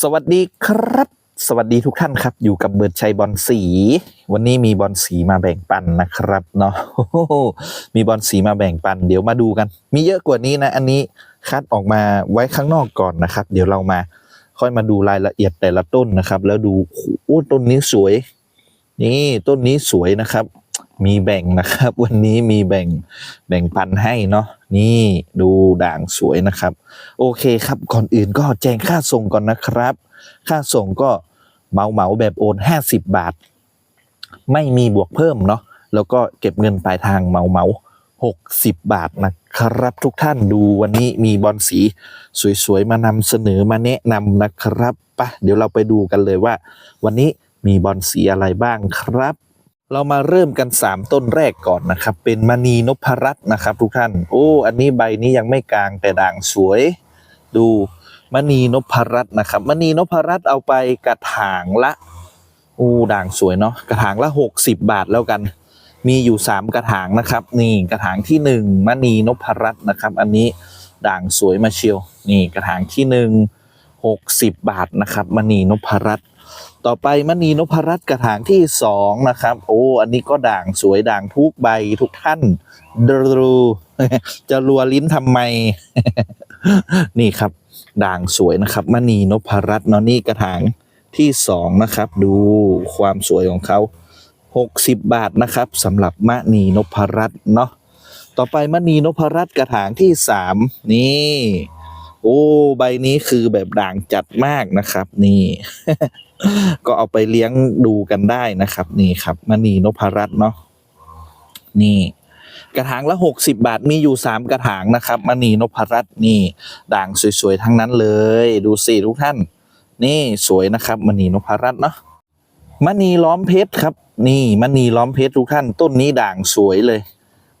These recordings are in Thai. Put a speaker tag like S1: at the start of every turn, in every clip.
S1: สวัสดีครับ สวัสดีทุกท่านครับ อยู่กับเบิร์ดชัยบอลสี วันนี้มีบอลสีมาแบ่งปันนะครับเนาะมีบอลสีมาแบ่งปัน เดี๋ยวมาดูกัน มีเยอะกว่านี้นะ อันนี้คัดออกมาไว้ข้างนอกก่อนนะครับ เดี๋ยวเรามาค่อยมาดูรายละเอียดแต่ละต้นนะครับ แล้วดูโอ้ต้นนี้สวย นี่ต้นนี้สวยนะครับ มีแบ่งนะครับ วันนี้มีแบ่งแบ่งปันให้เนาะนี่ดูด่างสวยนะครับ โอเคครับก่อนอื่นก็แจ้งค่าส่งก่อนนะครับ ค่าส่งก็เหมาเหมาแบบโอน 50 บาท ไม่มีบวกเพิ่มเนาะแล้วก็เก็บเงินปลายทางเหมาเหมา60 บาทนะครับ ทุกท่านดูวันนี้มีบอลสีสวยๆ มานำเสนอมาแนะนำนะครับไปะเดี๋ยวเราไปดูกันเลยว่า วันนี้มีบอลสีอะไรบ้างครับ เรามาเริ่มกัน 3 ต้นแรกก่อนนะครับ เป็นมณีนพรัตน์นะครับ ทุกท่าน โอ้ อันนี้ใบนี้ยังไม่กลางแต่ด่างสวย ดูมณีนพรัตน์นะครับมณีนพรัตน์เอาไปกระถางละอู้ด่างสวยเนาะกระถางละ 60 บาทแล้วกัน มีอยู่ 3 กระถางนะครับ นี่กระถางที่ 1มณีนพรัตน์นะครับ อันนี้ด่างสวยมาเชียว นี่กระถางที่ 1 60 บาทนะครับมณีนพรัตน์ ต่อไปมณีนพรัตน์กระถางที่2นะครับ โอ้อันนี้ก็ด่างสวยด่างทุกใบทุกท่านดูจะรัวลิ้นทำไม นี่ครับ ด่างสวยนะครับมณีนพรัตน์เนาะนี่กระถางที่สองนะครับ ดูความสวยของเขา60 บาทนะครับสำหรับมณีนพรัตน์เนาะต่อไปมณีนพรัตน์กระถางที่สามนี่ โอ้ ใบนี้คือแบบด่างจัดมากนะครับ นี่ ก็เอาไปเลี้ยงดูกันได้นะครับ นี่ครับมณีนพรัตน์เนาะนี่ กระถางละ 60 บาทมีอยู่ 3 กระถางนะครับมณีนพรัตน์นี่ ด่างสวยๆ ทั้งนั้นเลย ดูสิทุกท่าน นี่สวยนะครับมณีนพรัตน์เนาะมณีล้อมเพชรครับ นี่มณีล้อมเพชรทุกท่าน ต้นนี้ด่างสวยเลย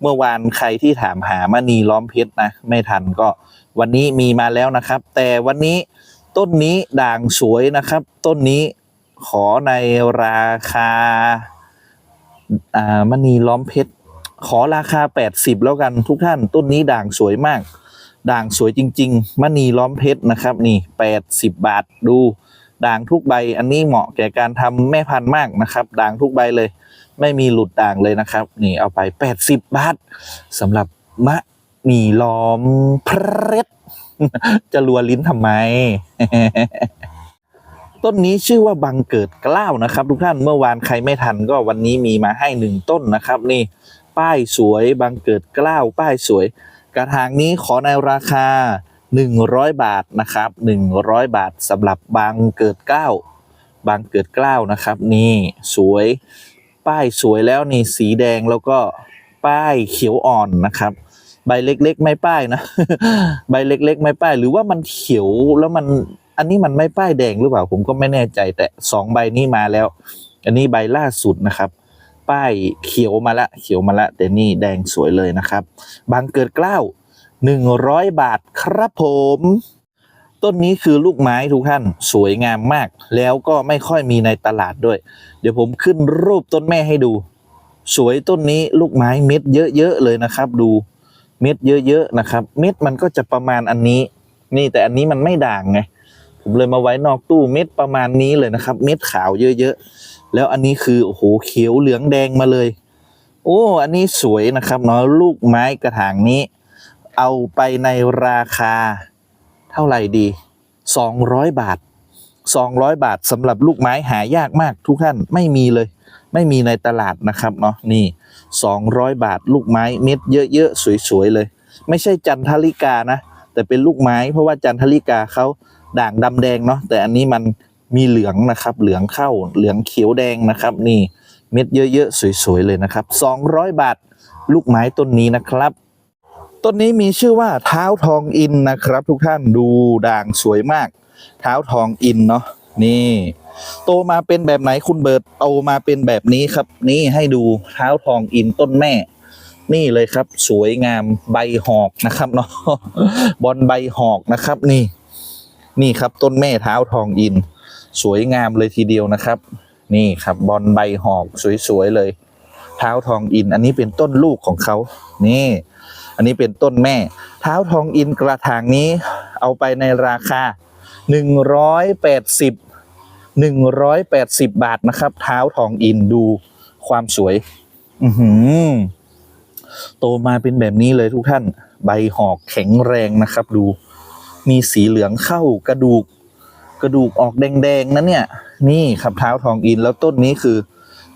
S1: เมื่อวานใครที่ถามหามณีล้อมเพชรนะ ไม่ทันก็วันนี้มีมาแล้วนะครับ แต่วันนี้ ต้นนี้ด่างสวยนะครับ ต้นนี้ขอในราคาอ่ามณีล้อมเพชรขอราคา 80 แล้วกันทุกท่าน ต้นนี้ด่างสวยมาก ด่างสวยจริง ๆมณีล้อมเพชรนะครับนี่ 80 บาทดู ด่างทุกใบอันนี้เหมาะแก่การทำแม่พันธุ์มากนะครับ ด่างทุกใบเลย ไม่มีหลุดด่างเลยนะครับ นี่เอาไป 80 บาทสำหรับมะมีล้อมเพชร จะรัวลิ้นทำไม ต้นนี้ชื่อว่าบังเกิดกล้าวนะครับ ทุกท่านเมื่อวานใครไม่ทันก็วันนี้มีมาให้หนึ่งต้นนะครับ นี่ ป้ายสวยบังเกิดกล้าว ป้ายสวย กระถางนี้ขอในราคา 100 บาทนะครับ 100 บาทสำหรับบางเกิดเกล้าบางเกิดเกล้าวนะครับ นี่สวยป้ายสวยแล้วนี่สีแดงแล้วก็ป้ายเขียวอ่อนนะครับ ใบเล็กๆ ไม่ป้ายนะ ใบเล็ก ๆ ไม่ป้าย หรือว่ามันเขียวแล้วมัน อันนี้มันไม่ป้ายแดงหรือเปล่า ผมก็ไม่แน่ใจแต่สองใบนี้มาแล้ว อันนี้ใบล่าสุดนะครับ ป้ายเขียวมาละ เขียวมาละ แต่นี่แดงสวยเลยนะครับ บางเกิดเกล้าหนึ่งร้อยบาทครับผม ต้นนี้คือลูกไม้ทุกท่านสวยงามมาก แล้วก็ไม่ค่อยมีในตลาดด้วย เดี๋ยวผมขึ้นรูปต้นแม่ให้ดู สวยต้นนี้ลูกไม้เม็ดเยอะๆเลยนะครับ ดู เม็ดเยอะๆนะครับ เม็ดมันก็จะประมาณอันนี้ นี่แต่อันนี้มันไม่ด่างไงผมเลยมาไว้นอกตู้เม็ดประมาณนี้เลยนะครับ เม็ดขาวเยอะๆแล้วอันนี้คือโอ้โหเขียวเหลืองแดงมาเลย โอ้อันนี้สวยนะครับเนาะลูกไม้กระถางนี้ เอาไปในราคาเท่าไหร่ดี 200 บาท 200 บาทสำหรับลูกไม้หายากมากทุกท่านไม่มีเลย ไม่มีในตลาดนะครับเนาะนี่ 200 บาท ลูกไม้เม็ดเยอะๆสวยๆเลย ไม่ใช่จันทริกานะ แต่เป็นลูกไม้ เพราะว่าจันทริกาเขาด่างดำแดงเนาะแต่อันนี้มันมีเหลืองนะครับ เหลืองเข้าเหลืองเขียวแดงนะครับ นี่เม็ดเยอะๆสวยๆเลยนะครับ 200 บาท ลูกไม้ต้นนี้นะครับต้นนี้มีชื่อว่าเท้าทองอินนะครับ ทุกท่านดูด่างสวยมาก เท้าทองอินเนาะนี่ โตมาเป็นแบบไหนคุณเบิร์ตโตมาเป็นแบบนี้ครับ นี่ให้ดูเท้าทองอินต้นแม่ นี่เลยครับ สวยงามใบหอกนะครับเนาะบอลใบหอกนะครับ นี่ นี่ครับต้นแม่เท้าทองอิน สวยงามเลยทีเดียวนะครับ นี่ครับบอลใบหอกสวยๆเลย เท้าทองอิน อันนี้เป็นต้นลูกของเขานี่ อันนี้เป็นต้นแม่ เท้าทองอินกระถางนี้ เอาไปในราคาห นึ่งร้อยแปดสิบหนึ่งร้อยแปดสิบบาทนะครับ เท้าทองอินดูความสวย อือหือโตมาเป็นแบบนี้เลยทุกท่าน ใบหอกแข็งแรงนะครับ ดู มีสีเหลืองเข้ากระดูก กระดูกออกแดงๆนะเนี่ย นี่ครับเท้าทองอินแล้วต้นนี้คือ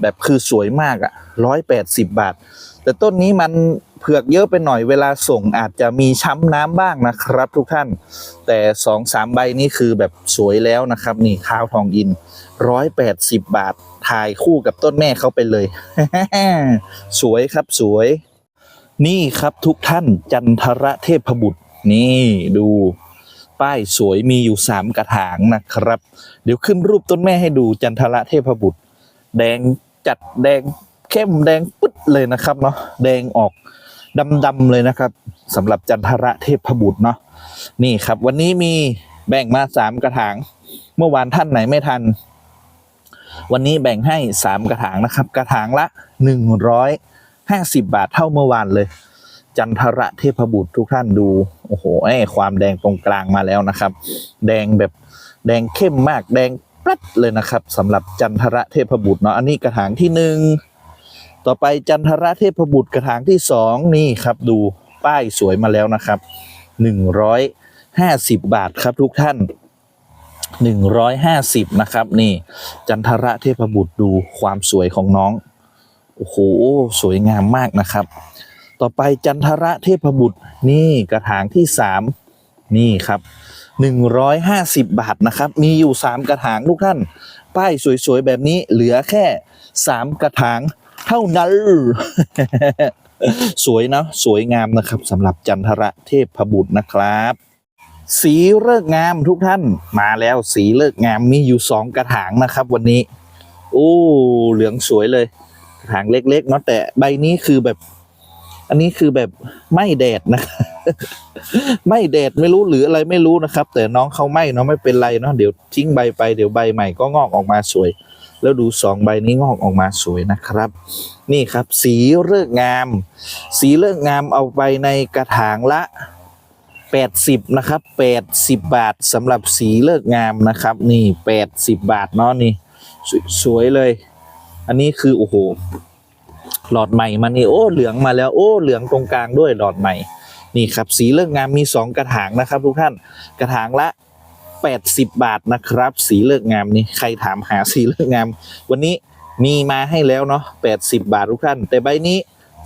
S1: แบบคือสวยมากอะร้อยแปดสิบบาท แต่ต้นนี้มัน เผือกเยอะไปหน่อยเวลาส่งอาจจะมีช้ำน้ำบ้างนะครับ ทุกท่าน แต่สองสามใบนี้คือแบบสวยแล้วนะครับ นี่ข้าวทองอินร้อยแปดสิบบาทถ่ายคู่กับต้นแม่เขาไปเลย สวยครับสวย นี่ครับทุกท่านจันทระเทพบุตร นี่ดูป้ายสวยมีอยู่สามกระถางนะครับ เดี๋ยวขึ้นรูปต้นแม่ให้ดูจันทระเทพบุตร แดงจัดแดงเข้มแดงปึ๊ดเลยนะครับเนาะแดงออก ดำๆเลยนะครับสำหรับจันทระเทพบุตรเนาะนี่ครับ วันนี้มีแบ่งมาสามกระถาง เมื่อวานท่านไหนไม่ทัน วันนี้แบ่งให้สามกระถางนะครับ กระถางละหนึ่งร้อยห้าสิบบาทเท่าเมื่อวานเลย จันทระเทพบุตรทุกท่านดูโอ้โหไอ้ความแดงตรงกลางมาแล้วนะครับ แดงแบบแดงเข้มมากแดงปลัดเลยนะครับสำหรับจันทระเทพบุตรเนาะอันนี้กระถางที่หนึ่ง ต่อไปจันทระเทพบุตรกระถางที่สองนี่ครับดูป้ายสวยมาแล้วนะครับหนึ่งร้อยห้าสิบบาทครับทุกท่านหนึ่งร้อยห้าสิบนะครับนี่ จันทระเทพบุตรดูความสวยของน้องโอ้โหสวยงามมากนะครับ ต่อไปจันทระเทพบุตรนี่กระถางที่สามนี่ครับหนึ่งร้อยห้าสิบบาทนะครับ มีอยู่สามกระถางทุกท่าน ป้ายสวยๆ แบบนี้เหลือแค่สามกระถาง เท่านั้น สวยนะ สวยงามนะครับสำหรับจันทระเทพบุตรนะครับ สีเลิกงามทุกท่านมาแล้วสีเลิกงามมีอยู่สองกระถางนะครับ วันนี้ โอ้เหลืองสวยเลย กระถางเล็กๆเนาะแต่ใบนี้คือแบบ อันนี้คือแบบไม่แดดนะไม่แดดไม่รู้หรืออะไรไม่รู้นะครับ แต่น้องเขาไม่เนาะไม่เป็นไรเนาะเดี๋ยวทิ้งใบไปเดี๋ยวใบใหม่ก็งอกออกมาสวย แล้วดูสองใบนี้งอกออกมาสวยนะครับ นี่ครับสีเลิกงาม สีเลิกงามเอาไปในกระถางละ 80 นะครับ 80 บาทสำหรับสีเลิกงามนะครับ นี่ 80 บาทเนาะนี่สวยสวยเลย อันนี้คือโอ้โหหลอดใหม่มันนี่โอ้เหลืองมาแล้วโอ้เหลืองตรงกลางด้วยหลอดใหม่นี่ครับสีเลิกงามมี 2 กระถางนะครับทุกท่านกระถางละ 80 บาทนะครับ สีเลิกงามนี่ใครถามหาสีเลิกงาม วันนี้มีมาให้แล้วเนาะ80 บาททุกท่าน แต่ใบนี้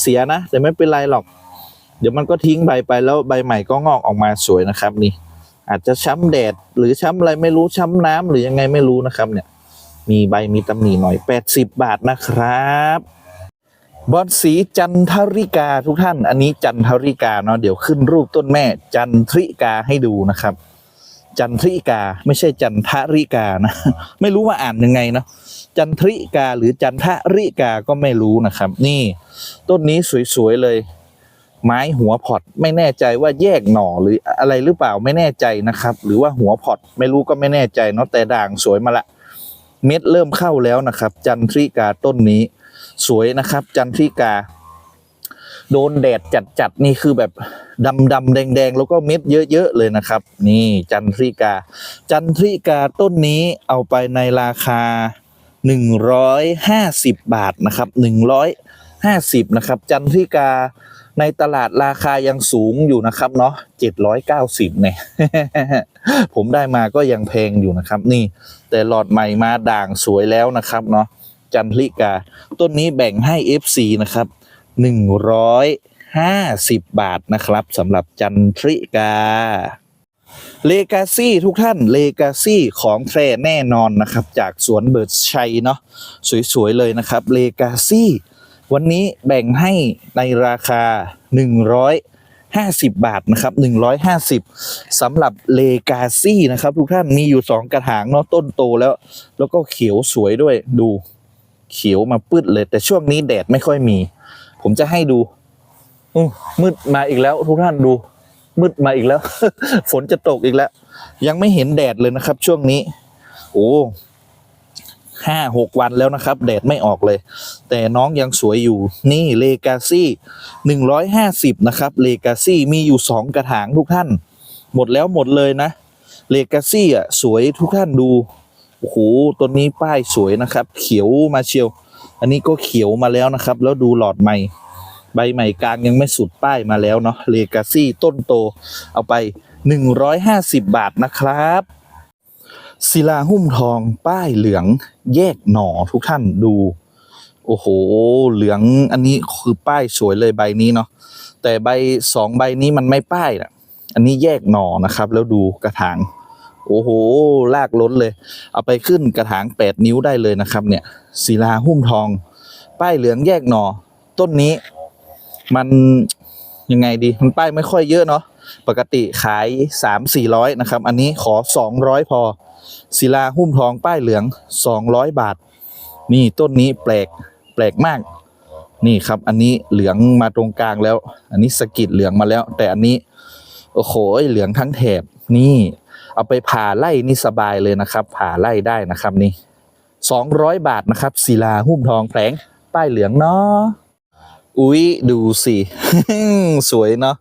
S1: เสียนะ แต่ไม่เป็นไรหรอก เดี๋ยวมันก็ทิ้งใบไปแล้วใบใหม่ก็งอกออกมาสวยนะครับนี่ อาจจะช้ำแดดหรือช้ำอะไรไม่รู้ช้ำน้ำหรือยังไงไม่รู้นะครับเนี่ย มีใบมีตำหนิหน่อย 80 บาทนะครับบอนสีจันทริกาทุกท่าน อันนี้จันทริกาเนาะเดี๋ยวขึ้นรูปต้นแม่จันทริกาให้ดูนะครับ จันทริกา ไม่ใช่จันทริกานะ ไม่รู้ว่าอ่านยังไงเนาะจันทริกาหรือจันทริกาก็ไม่รู้นะครับ นี่ ต้นนี้สวยๆเลย ไม้หัวพอตไม่แน่ใจว่าแยกหน่อหรืออะไรหรือเปล่าไม่แน่ใจนะครับ หรือว่าหัวพอตไม่รู้ก็ไม่แน่ใจเนาะแต่ด่างสวยมาละ เม็ดเริ่มเข้าแล้วนะครับ จันทริกาต้นนี้ สวยนะครับ จันทริกา โดนแดดจัดๆนี่คือแบบดำดำๆแดงๆ แล้วก็เม็ดเยอะๆเลยนะครับ นี่จันทริกา จันทริกาต้นนี้เอาไปในราคา 150 บาทนะครับ 150 นะครับ จันทริกาในตลาดราคายังสูงอยู่นะครับเนาะ790เนี่ย ผมได้มาก็ยังแพงอยู่นะครับ นี่ แต่หลอดใหม่มาด่างสวยแล้วนะครับเนาะจันทริกา ต้นนี้แบ่งให้ FC นะครับ 150 บาทนะครับสำหรับจันทริกาเลกาซี่ทุกท่านเลกาซี่ของแท้แน่นอนนะครับ จากสวนเบิร์ดชัยเนาะสวย ๆ เลยนะครับเลกาซี่วันนี้แบ่งให้ในราคา 150 บาทนะครับ 150สำหรับเลกาซี่นะครับ ทุกท่านมีอยู่ 2 กระถางเนาะต้นโตแล้ว แล้วก็เขียวสวยด้วยดู เขียวมาปืดเลย แต่ช่วงนี้แดดไม่ค่อยมี ผมจะให้ดูมืดมาอีกแล้วทุกท่านดู มืดมาอีกแล้ว ฝนจะตกอีกแล้ว ยังไม่เห็นแดดเลยนะครับ ช่วงนี้ โอ้ห้าหกวันแล้วนะครับ แดดไม่ออกเลย แต่น้องยังสวยอยู่นี่เลกาซี่หนึ่งร้อยห้าสิบนะครับเลกาซี่มีอยู่สองกระถางทุกท่าน หมดแล้วหมดเลยนะเลกาซี่อะสวยทุกท่านดูโอ้โหต้นนี้ป้ายสวยนะครับ เขียวมาเชียว อันนี้ก็เขียวมาแล้วนะครับ แล้วดูหลอดใหม่ ใบใหม่กลางยังไม่สุดป้ายมาแล้วเนาะเลกาซี่ต้นโต เอาไป 150 บาทนะครับศิลาหุ้มทองป้ายเหลืองแยกหน่อทุกท่านดู โอ้โห เหลืองอันนี้คือป้ายสวยเลยใบนี้เนาะแต่ใบสองใบนี้มันไม่ป้ายนะอันนี้แยกหน่อนะครับ แล้วดูกระถาง โอ้โหลากล้นเลย เอาไปขึ้นกระถาง 8 นิ้วได้เลยนะครับ เนี่ยศิลาหุ้มทอง ป้ายเหลืองแยกหนอ ต้นนี้ มันยังไงดี มันป้ายไม่ค่อยเยอะเนาะปกติขาย 3 400นะครับ อันนี้ขอ 200 พอศิลาหุ้มทองป้ายเหลือง 200 บาท นี่ต้นนี้แปลกแปลกมาก นี่ครับ อันนี้เหลืองมาตรงกลางแล้ว อันนี้สกิดเหลืองมาแล้ว แต่อันนี้ โอ้โหเหลืองทั้งแถบนี่ เอาไปผ่าไล่นี่สบายเลยนะครับ ผ่าไล่ได้นะครับนี่สองร้อยบาทนะครับศิลาหุ้มทองแผงป้ายเหลืองเนาะอุ๊ยดูสิสวยเนาะ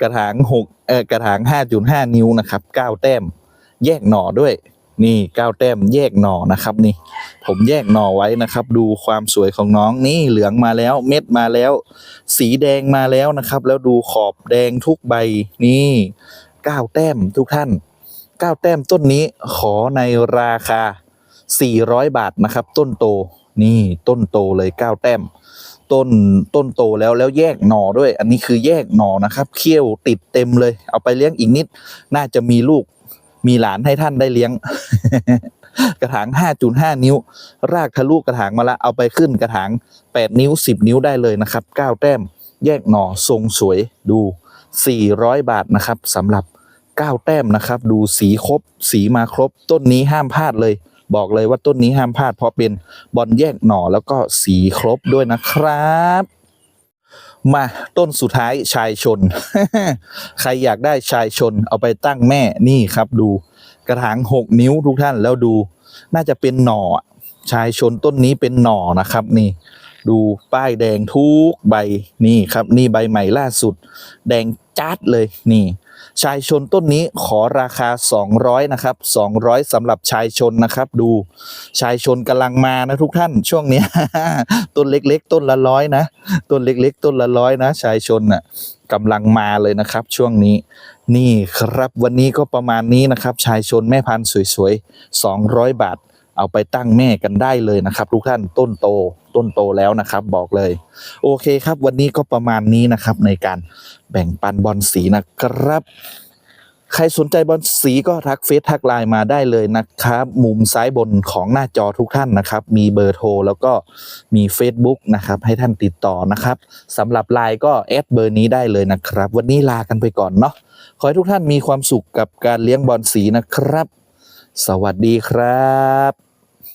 S1: กระถางหกเออกระถางห้าจุดห้านิ้วนะครับเก้าแต้ม แยกหน่อด้วย นี่เก้าแต้มแยกหน่อนะครับนี่ ผมแยกหน่อไว้นะครับ ดูความสวยของน้องนี่เหลืองมาแล้ว เม็ดมาแล้ว สีแดงมาแล้วนะครับ แล้วดูขอบแดงทุกใบนี่เก้าแต้มทุกท่าน เก้าแต้มต้นนี้ขอในราคา 400 บาทนะครับ ต้นโตนี่ต้นโตเลยเก้าแต้ม ต้นต้นโตแล้วแล้วแยกหน่อด้วย อันนี้คือแยกหน่อนะครับเขี้ยวติดเต็มเลย เอาไปเลี้ยงอีกนิด น่าจะมีลูกมีหลานให้ท่านได้เลี้ยง กระถาง 5.5 นิ้ว รากทะลุกระถางมาละเอาไปขึ้นกระถาง 8 นิ้ว 10 นิ้วได้เลยนะครับ 9 แต้ม แยกหน่อทรงสวยดู 400 บาทนะครับสำหรับ 9 แต้มนะครับ ดูสีครบ สีมาครบ ต้นนี้ห้ามพลาดเลย บอกเลยว่าต้นนี้ห้ามพลาด เพราะเป็นบอลแยกหน่อแล้วก็สีครบด้วยนะครับมาต้นสุดท้ายชายชน ใครอยากได้ชายชนเอาไปตั้งแม่นี่ครับดูกระถางหกนิ้วทุกท่านแล้วดู น่าจะเป็นหน่อชายชนต้นนี้เป็นหน่อนะครับนี่ ดูป้ายแดงทุกใบนี่ครับ นี่ใบใหม่ล่าสุด แดงจัดเลยนี่ ชายชนต้นนี้ขอราคา 200นะครับ200สำหรับชายชนนะครับ ดูชายชนกำลังมานะทุกท่านช่วงนี้ต้นเล็ก ๆ ต้นละร้อยนะต้นเล็ก ๆ ต้นละร้อยนะ ชายชนน่ะกำลังมาเลยนะครับ ช่วงนี้ นี่ครับวันนี้ก็ประมาณนี้นะครับ ชายชนแม่พันธุ์สวยๆ200 บาท เอาไปตั้งแม่กันได้เลยนะครับ ทุกท่านต้นโต ต้นโตแล้วนะครับ บอกเลย โอเคครับ วันนี้ก็ประมาณนี้นะครับ ในการแบ่งปันบอลสีนะครับ ใครสนใจบอลสีก็ทักเฟซทักไลน์มาได้เลยนะครับ มุมซ้ายบนของหน้าจอทุกท่านนะครับ มีเบอร์โทรแล้วก็มี Facebook นะครับ ให้ท่านติดต่อนะครับสำหรับไลน์ก็แอดเบอร์นี้ได้เลยนะครับ วันนี้ลากันไปก่อนเนาะขอให้ทุกท่านมีความสุขกับการเลี้ยงบอลสีนะครับ สวัสดีครับ